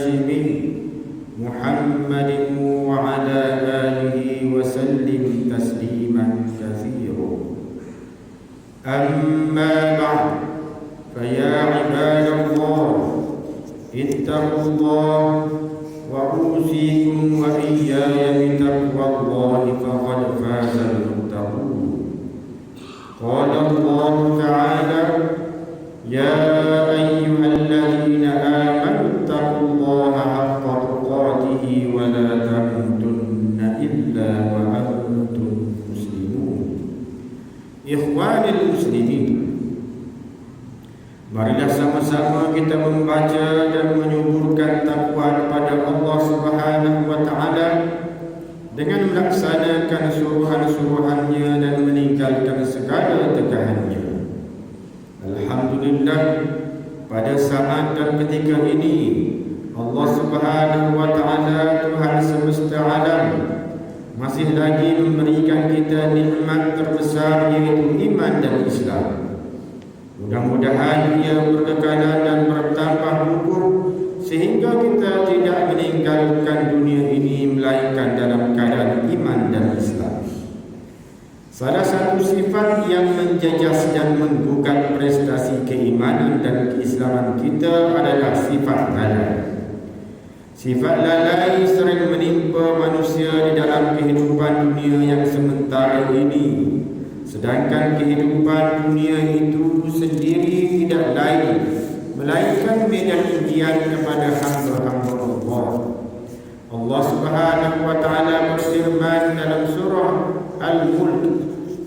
الهاشمي محمد وعلى آله وسلم تسليما كثيرا. أما بعد فيا عباد الله اتقوا الله وأوصيكم وإياي بتقوى الله فقد فاز المتقون. قال الله تعالى يا ikhwanil muslimin Marilah sama-sama kita membaca dan menyuburkan takwa kepada Allah Subhanahu wa taala dengan melaksanakan suruhan-suruhannya dan meninggalkan segala tegahannya. Alhamdulillah pada saat dan ketika ini Allah Subhanahu nikmat terbesar yaitu iman dan Islam. Mudah-mudahan ia berkekalan dan bertambah hukum sehingga kita tidak meninggalkan dunia ini melainkan dalam keadaan iman dan Islam. Salah satu sifat yang menjejas dan menggugat prestasi keimanan dan keislaman kita adalah sifat lalai. Sifat lalai sering menimpa manusia di dalam kehidupan dunia yang sementara ini. Sedangkan kehidupan dunia itu sendiri tidak lain melainkan medan ujian kepada hamba-hamba Allah. Allah Subhanahu wa taala berfirman dalam surah Al-Mulk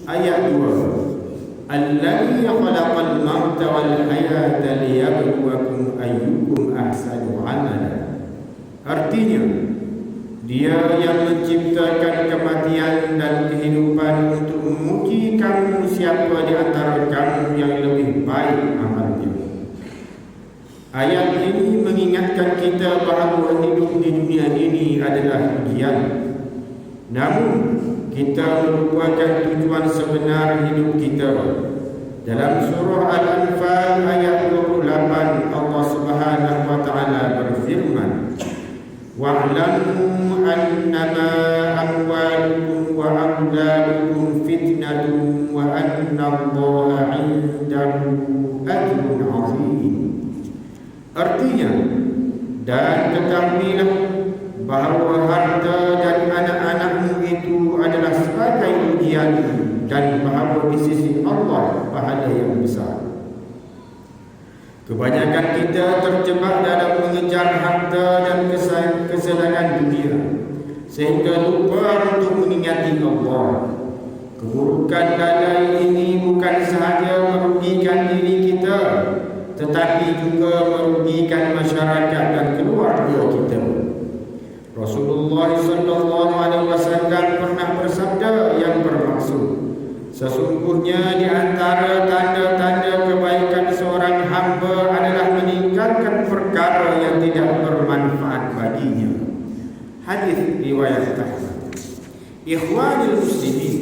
ayat 2. Allazi khalaqal mauta wal hayata liyabluwakum ayyukum ahsanu amala. Artinya, dia yang menciptakan kematian dan kehidupan untuk menguji kamu siapa di antara kamu yang lebih baik amalnya. Ayat ini mengingatkan kita bahawa hidup di dunia ini adalah ujian. Namun, kita merupakan tujuan sebenar hidup kita. Dalam surah Al-Anfal ayat 28 Allah Subhanahu wa taala berfirman, "Wa'lamu annama amwalukum wa auladukum fitnatun wa anna Allaha 'indahu ajrun 'azim." Artinya, dan ketahuilah bahawa harta dan anak-anakmu itu adalah sebagai ujian dan bahawa di sisi Allah pahala yang besar. Kebanyakan kita terjebak dalam mengejar harta dan kesenangan dunia sehingga lupa untuk mengingati Allah. Keburukan lalai ini bukan sahaja merugikan diri kita tetapi juga merugikan masyarakat dan keluarga kita. Rasulullah sallallahu alaihi wasallam pernah bersabda yang bermaksud sesungguhnya di antara tanda-tanda kebaikan seorang hamba adalah meninggalkan perkara yang tidak bermanfaat baginya. Hadis riwayat Ahmad. Ikhwanul muslimin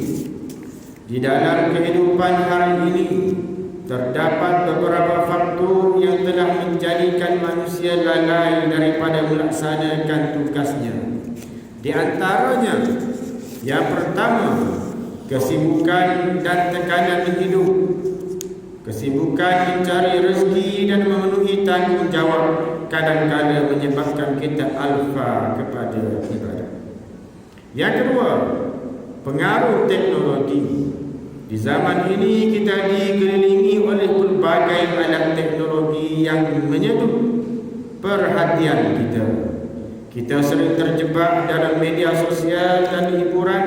di dalam kehidupan hari ini terdapat beberapa faktor yang telah menjadikan manusia lalai daripada melaksanakan tugasnya. Di antaranya, yang pertama, kesibukan dan tekanan hidup. Kesibukan mencari rezeki dan memenuhi tanggungjawab kadang-kadang menyebabkan kita alfa kepada ibadah. Yang kedua, pengaruh teknologi. Di zaman ini kita dikelilingi oleh pelbagai alat teknologi yang menyeduh perhatian kita. Kita sering terjebak dalam media sosial dan hiburan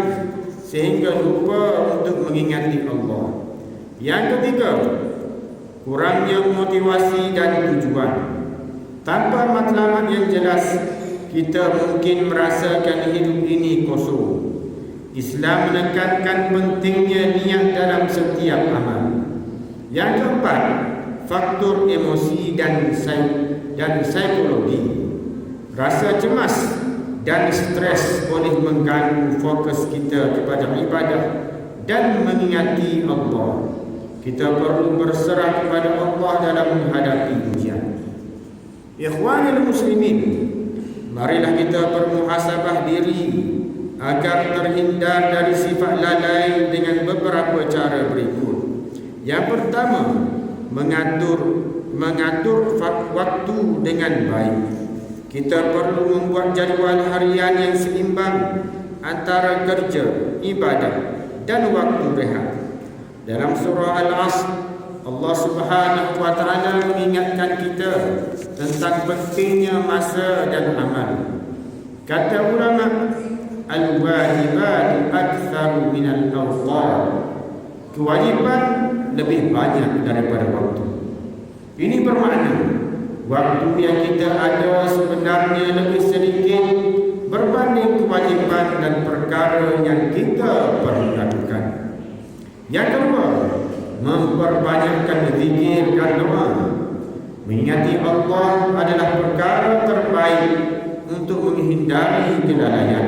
sehingga lupa untuk mengingati Allah. Yang ketiga, kurangnya motivasi dan tujuan. Tanpa matlamat yang jelas, kita mungkin merasakan hidup ini kosong. Islam menekankan pentingnya niat dalam setiap amal. Yang keempat, faktor emosi dan dan psikologi. Rasa cemas dan stres boleh mengganggu fokus kita kepada ibadah dan mengingati Allah. Kita perlu berserah kepada Allah dalam menghadapi ujian. Ikhwanul muslimin, marilah kita bermuhasabah diri agar terhindar dari sifat lalai dengan beberapa cara berikut. Yang pertama, mengatur mengatur waktu dengan baik. Kita perlu membuat jadual harian yang seimbang antara kerja, ibadah dan waktu rehat. Dalam surah Al-Asr, Allah Subhanahu wa taala mengingatkan kita tentang pentingnya masa dan amal. Kata ulama, al-wajibat akthar min al-awqat. Kewajiban lebih banyak daripada waktu. Ini bermakna Waktu yang kita ada sebenarnya lebih sedikit berbanding kewajipan dan perkara yang kita perlu lakukan. Yang kedua, memperbanyakkan zikir dan doa. Mengingati Allah adalah perkara terbaik untuk menghindari kelalaian.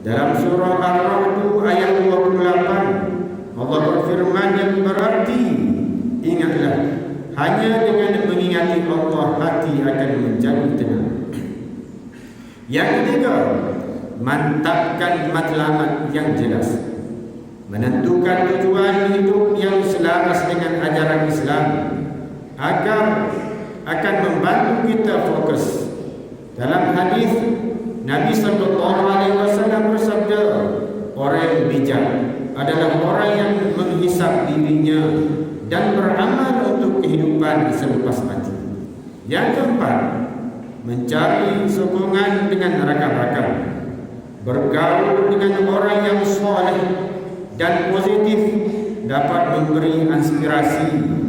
Dalam surah Ar-Ra'd ayat 28, Allah berfirman yang berarti ingatlah hanya dengan mengingati Allah hati akan menjadi tenang. Yang ketiga, mantapkan matlamat yang jelas. Menentukan tujuan hidup yang selaras dengan ajaran Islam agar akan membantu kita fokus. Dalam hadis Nabi sallallahu alaihi wasallam bersabda, orang yang bijak adalah orang yang menghisap dirinya dan beramal untuk kehidupan selepas mati. Yang keempat, mencari sokongan dengan rakan-rakan. Bergaul dengan orang yang soleh dan positif dapat memberi inspirasi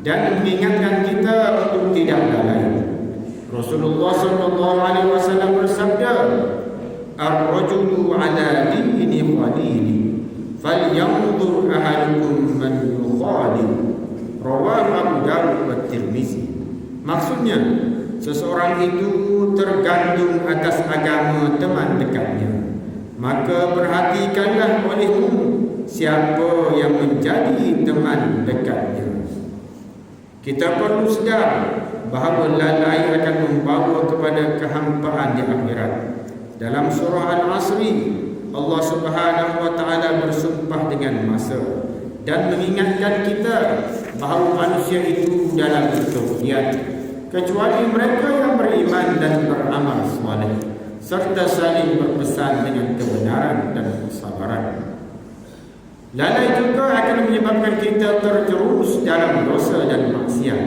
dan mengingatkan kita untuk tidak lalai. Rasulullah sallallahu alaihi wasallam bersabda, "Ar-rajulu 'ala dini khalili, falyanzur ahadukum man yukhalil." Rawah Abu Dawud wa Tirmizi. Maksudnya, seseorang itu tergantung atas agama teman dekatnya. Maka perhatikanlah olehmu siapa yang menjadi teman dekatnya. Kita perlu sedar bahawa lalai akan membawa kepada kehampaan di akhirat. Dalam surah Al-Asri, Allah Subhanahu wa taala bersumpah dengan masa dan mengingatkan kita bahawa manusia itu dalam kesucian kecuali mereka yang beriman dan beramal soleh serta saling berpesan dengan kebenaran dan kesabaran. Lalai juga akan menyebabkan kita terjerumus dalam dosa dan maksiat.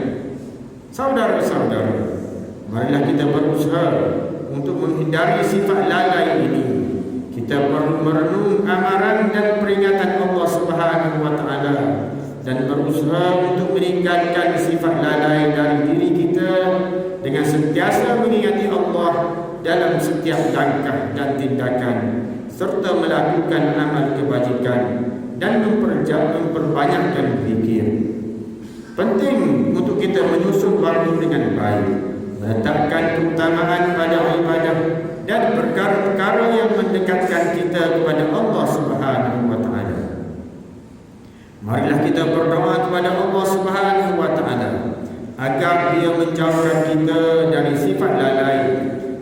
Saudara-saudara, marilah kita berusaha untuk menghindari sifat lalai ini kita perlu merenung amaran dan peringatan Allah Subhanahu wa taala dan berusaha untuk meninggalkan sifat lalai dari diri kita dengan sentiasa mengingati Allah dalam setiap langkah dan tindakan serta melakukan amal kebajikan dan memperbanyakkan zikir. Penting untuk kita menyusun waktu dengan baik, meletakkan keutamaan pada ibadah dan perkara-perkara yang mendekatkan kita kepada Allah Subhanahu taala. Marilah kita berdoa kepada Allah Subhanahu taala agar Dia menjauhkan kita dari sifat lalai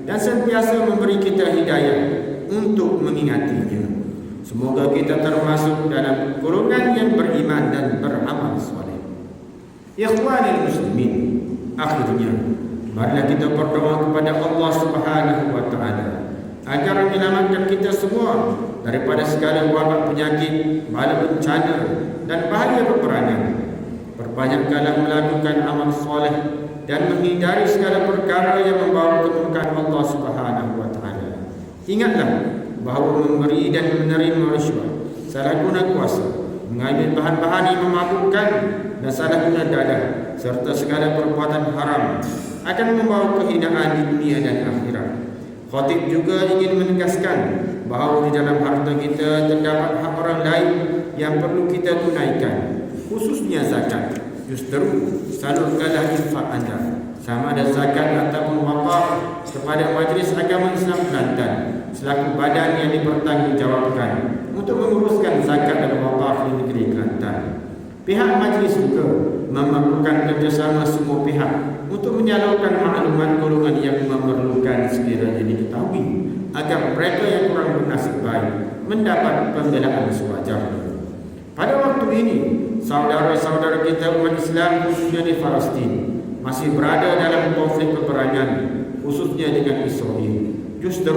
dan sentiasa memberi kita hidayah untuk mengingatinya. Semoga kita termasuk dalam golongan yang beriman dan beramal soleh. Ikhwanul muslimin, akhirnya Marilah kita berdoa kepada Allah Subhanahu wa taala agar menyelamatkan kita semua daripada segala wabak penyakit, bala bencana dan bahaya peperangan. Perbanyakkanlah melakukan amal soleh dan menghindari segala perkara yang membawa kemurkaan Allah Subhanahu Ingatlah bahawa memberi dan menerima rasuah, salah guna kuasa, mengambil bahan-bahan yang memabukkan dan salah guna dadah serta segala perbuatan haram akan membawa kehinaan di dunia dan akhirat. Khatib juga ingin menegaskan bahawa di dalam harta kita terdapat hak orang lain yang perlu kita tunaikan, khususnya zakat. Justru salurkanlah infak anda sama ada zakat ataupun wakaf kepada Majlis Agama Islam Kelantan selaku badan yang dipertanggungjawabkan untuk menguruskan zakat dan wakaf di negeri Kelantan. Pihak majlis juga memerlukan kerjasama semua pihak untuk menyalurkan maklumat golongan yang memerlukan sekiranya diketahui agar mereka yang kurang bernasib baik mendapat pembelaan sewajarnya. Pada waktu ini, saudara-saudara kita umat Islam khususnya di Palestin masih berada dalam konflik peperangan khususnya dengan Israel. Justru,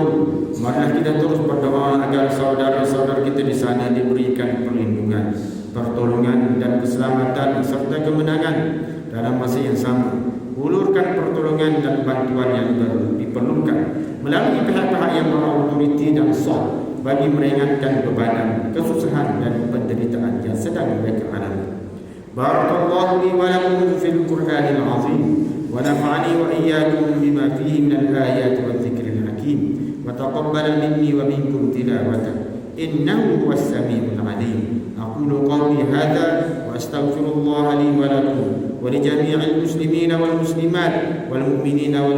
marilah kita terus berdoa agar saudara-saudara kita di sana diberikan perlindungan, pertolongan dan keselamatan serta kemenangan dalam masa yang sama. Ulurkan pertolongan dan bantuan yang diperlukan melalui pihak-pihak yang berautoriti dan sah bagi meringankan bebanan, kesusahan dan penderitaan yang sedang mereka alami. Barakallahu li wa lakum fil Qur'anil azim wa nafa'ani wa iyyakum bima fihi min hakim wa taqabbal minni wa minkum tilawata innahu huwas samiul alim aqulu qawli hadha wa astaghfirullah li wa lakum wa li jami'il muslimin wal muslimat wal mu'minin wal